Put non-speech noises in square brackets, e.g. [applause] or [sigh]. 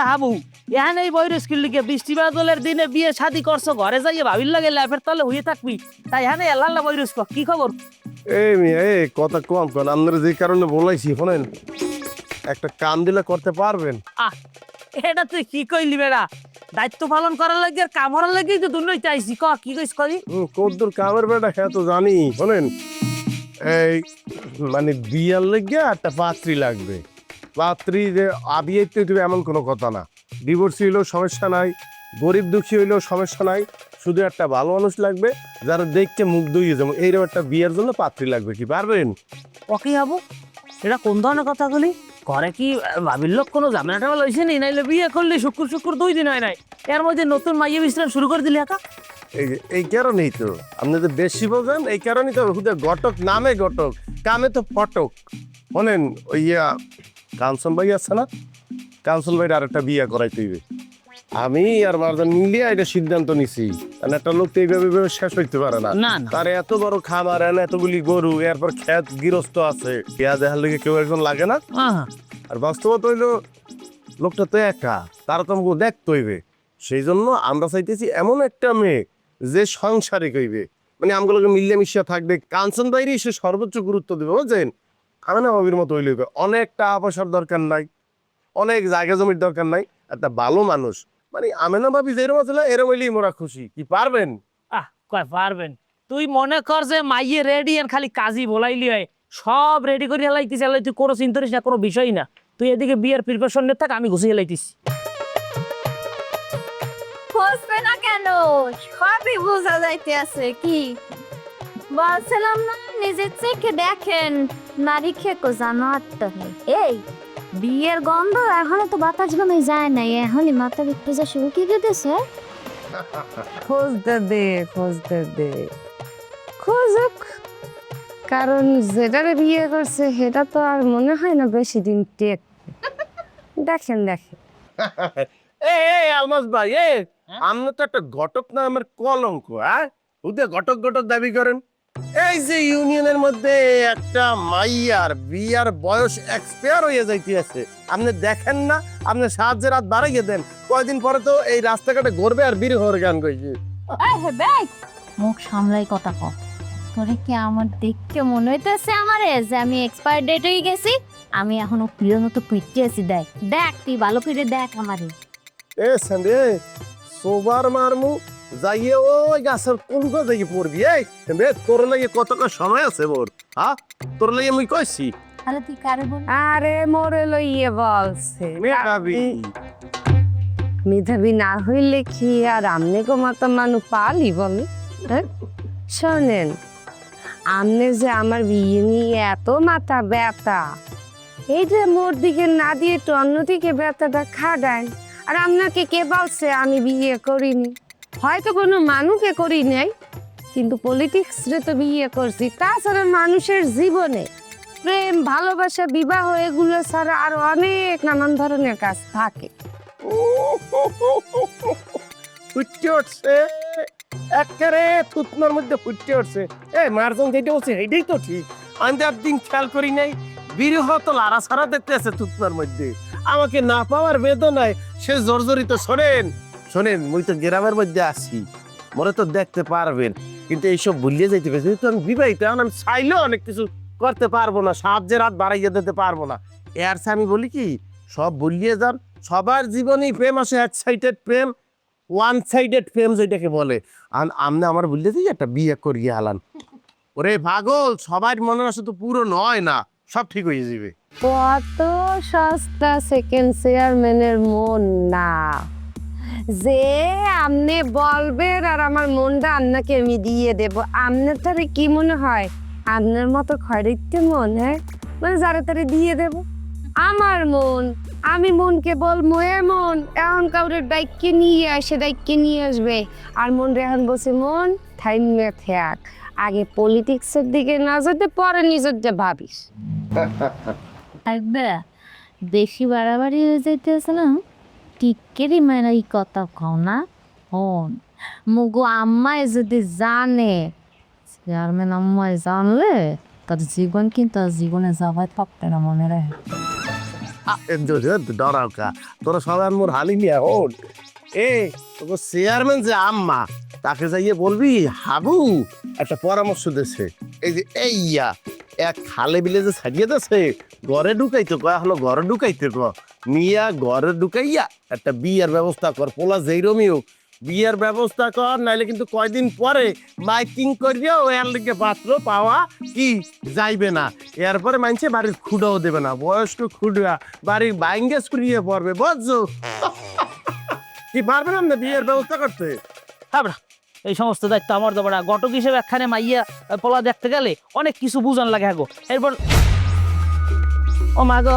রে হাবু এখানে এই বইরে স্কিল লিখে বৃষ্টি বাদলের দিনে বিয়ে শাদি করছ ঘরে যাইয়ে ভাবির লাগে ল্যাপের তলে হয়ে থাকবি। তাই এখানে এল্লাল্লা বইরস কি খবর? এই মিয়া এই কথা কম কন আপনারা যে কারণে বলাইছি শোনেন। একটা কাম দিলে করতে পারবেন। আহ এটা তুই কি কইলি বেড়া? দায়িত্ব পালন করার লাগে আর কাম করার লাগেই তো দুনই চাইছি ক কি কইস করি কদ্দুর কামের বেটা হ্যাঁ তো জানি শোনেন। এই মানে বিয়ার লেগে একটা পাত্রী লাগবে। পাত্রী যে আবিয়েতে দিবে এমন কোনো কথা না। ডিভোর্সি হইলেও সমস্যা নাই গরিব দুঃখী হইলেও সমস্যা নাই শুধু একটা ভালো মানুষ লাগবে যারা দেখতে মুগ্ধ হয়ে যেমন এইরকম একটা বিয়ের জন্য পাত্রী লাগবে কি পারবেন? ও কি হব এটা কোন ধরনের কথা বলি ঘরে কি ভাবির লোক কোনো ঝামেলা হয়েছে নি? নাইলে বিয়ে করলে শুক্র শুক্র দুই দিন হয় নাই। এর মধ্যে নতুন মাইয়ে বিশ্রাম শুরু করে দিলি একা। এই এই কারণেই তো। আপনি তো বেশি বোঝেন এই কারণেই তো ঘটক নামে ঘটক কামে তো ফটক। শোনেন ওই ইয়া কাঞ্চন ভাই আছে না? কাঞ্চন ভাইয়ের আর একটা বিয়ে করাইতে হইবে। আমি আর মারদান মিলিয়ে এটা সিদ্ধান্ত নিছি। কারণ একটা লোক তো এইভাবে এইভাবে শেষ হইতে পারে না। তার এত বড় খামার এনে এতগুলি গরু এরপর ক্ষেত গৃহস্থ আছে। পেঁয়াজ দেখার লেগে কেউ একজন লাগে না? আর বাস্তবতা হইল লোকটা তো একা। তারা তো আমাকে দেখতে হইবে। সেই জন্য আমরা চাইতেছি এমন একটা মেয়ে যে সংসারে কইবে মানে আমগুলোকে মিলিয়ে মিশিয়ে থাকবে। কাঞ্চন বাইরে সে সর্বোচ্চ গুরুত্ব দেবে বুঝছেন? আমি না ভাবির মতো হইলে হইবে। অনেক টাকা পয়সার দরকার নাই অনেক জায়গা জমির দরকার নাই একটা ভালো মানুষ। মানে আমি না ভাবি যে এরম আছে এরম হইলেই মোরা খুশি। কি পারবেন? আহ কয় পারবেন। তুই মনে কর যে মাইয়ে রেডি আর খালি কাজই বলাইলি হয়। সব রেডি করে হেলাইতিস হেলাই তুই কোনো চিন্তা করিস না কোনো বিষয় না। তুই এদিকে বিয়ের প্রিপারেশন নিয়ে থাক আমি ঘুষি হেলাইতিস বসবে না কেন? সবই বোঝা যাইতে আছে কি? বলছিলাম না নিজের চোখে দেখেন নারী খেকো জানো আত্মহে এই বিয়ের গন্ধ এখনও তো বাতাস গমে যায় নাই এখনই মাথা বিক্রি যা শুরু কি দিতেছে খুঁজতে দে খুঁজতে দে। খুঁজুক কারণ যেটারে বিয়ে করছে সেটা তো আর মনে হয় না বেশি দিন টেক। দেখেন দেখেন। [laughs] এই এই আলমাস ভাই এ আমরা তো একটা ঘটক না আমার কলঙ্ক হ্যাঁ? উদে ঘটক ঘটক দাবি করেন। এই যে ইউনিয়নের মধ্যে একটা মাইয়ার বিয়ার বয়স এক্সপায়ার হয়ে যাইতে আছে আপনি দেখেন না আপনি সাহায্যে রাত বাড়াইয়ে দেন। কয়দিন পরে তো এই রাস্তাঘাটে ঘুরবে আর বীর হওয়ার গান কইছি। মুখ সামলাই কথা তোরে কি আমার দেখতে মনে হইতেছে আমারে যে আমি এক্সপায়ার ডেট হয়ে গেছি? আমি এখনও প্রিয় মতো পিটতে আছি দেখ। দেখ তুই ভালো করে দেখ আমারে। এ সন্দে সোবার মারমু যাইয়ে ওই গাছের কোন যাইয়ে পড়বি এই? সন্দে তোর লাগে কতটা সময় আছে মোর হ্যাঁ তোর লাগে মুই কইছি। তাহলে তুই কারে বল? আরে মোরে লইয়ে বলছে। মেঘাবি মেধাবী না হইলে কি আর আমনে গো মতো মানুষ পালি বলে? শোনেন আমনে যে আমার বিয়ে নিয়ে এত মাথা ব্যথা এই যে মোর দিকে না দিয়ে একটু অন্যদিকে ব্যথাটা খাটায় আর আপনাকে কে বলছে আমি বিয়ে করিনি? হয়তো কোনো মানুষকে করি নাই, কিন্তু পলিটিক্স তো বিয়ে করছি। তাছাড়া মানুষের জীবনে প্রেম, ভালোবাসা, বিবাহ, এগুলো ছাড়া আরও অনেক নানান ধরনের কাজ থাকে। উঠছে, একেবারে থুতনার মধ্যে ফুটতে উঠছে। এই মার্জন যেটা বলছে, এটাই তো ঠিক। আমি তো একদিন খেয়াল করি নাই তো লারা সারা দেখতে আছে থুতনার মধ্যে। আমাকে না পাওয়ার বেদনায় সে জর্জরিত শোনেন। শোনেন, মুই তো গ্রামের মধ্যে আছি। মনে তো দেখতে পারবেন। কিন্তু এইসব ভুলিয়ে যাইতে পারছি যেহেতু আমি বিবাহিত, এখন আমি চাইলেও অনেক কিছু করতে পারব না। সাহায্যের রাত বাড়াইয়ে দিতে পারব না। এর আমি বলি কি, সব ভুলিয়ে যান। সবার জীবনেই প্রেম আসে এক সাইডেড প্রেম ওয়ান সাইডেড প্রেম যেটাকে বলে। আর আমনে আমার বলতে দিই একটা বিয়ে করিয়ে আলান। ওরে পাগল, সবার মনে আসে তো পুরো নয় না। সব ঠিক হয়ে যাবে কত সস্তা সেকেন্ড চেয়ারম্যানের মন না। যে আমনে বলবেন আর আমার মনটা আপনাকে আমি দিয়ে দেব। আপনার তারে কি মনে হয়? আপনার মতো খরিদতে মন হ্যাঁ? মানে যারা তারে দিয়ে দেব। আমার মন, আমি মনকে এ মন, এখন কাউরের দায়িত্বে নিয়ে আসে দায়িত্বে নিয়ে আসবে। আর মন রে এখন বসে মন, থাইমে থাক। আগে পলিটিক্সের দিকে না যেতে, পরে নিজের যে ভাবিস বেশি বাড়াবাড়ি হয়ে যাইতেছে না? টিকেরই এই কথা কও না হন মুগো আম্মাই যদি জানে চেয়ারম্যান আম্মাই জানলে তার জীবন কিন্তু জীবনে যাওয়াই থাকতে না মনে রাখে ডরাও কা তোরা সবাই মোর হালি নিয়ে ওঠ এ তোকে চেয়ারম্যান যে আম্মা তাকে যাইয়ে বলবি হাবু একটা পরামর্শ দেছে এই যে এই ইয়া এক খালে বিলে যে ছাড়িয়ে দেছে ঘরে ঢুকাইতে কয়া, হলো ঘরে ঢুকাইতে ক মিয়া ঘরে ঢুকাইয়া একটা বিয়ার ব্যবস্থা কর, পোলা যেই রমিও বিয়ের ব্যবস্থা কর, নাইলে কিন্তু কয়দিন পরে মাইকিং করিয়া এর লিগে পাত্র পাওয়া কি যাইবে না। এরপরে মানছে বাড়ির খুঁড়াও দেবে না, বয়স্ক খুঁড়া বাড়ির বাইঙ্গেস করিয়ে পড়বে, বুঝছ? [laughs] কি পারবে না বিয়ের ব্যবস্থা করতে? হ্যাঁ এই সমস্ত দায়িত্ব আমার দেবো না। ঘটক হিসেবে একখানে মাইয়া পোলা দেখতে গেলে অনেক কিছু বুঝান লাগে হ্যাঁ গো এরপর ও মা গো।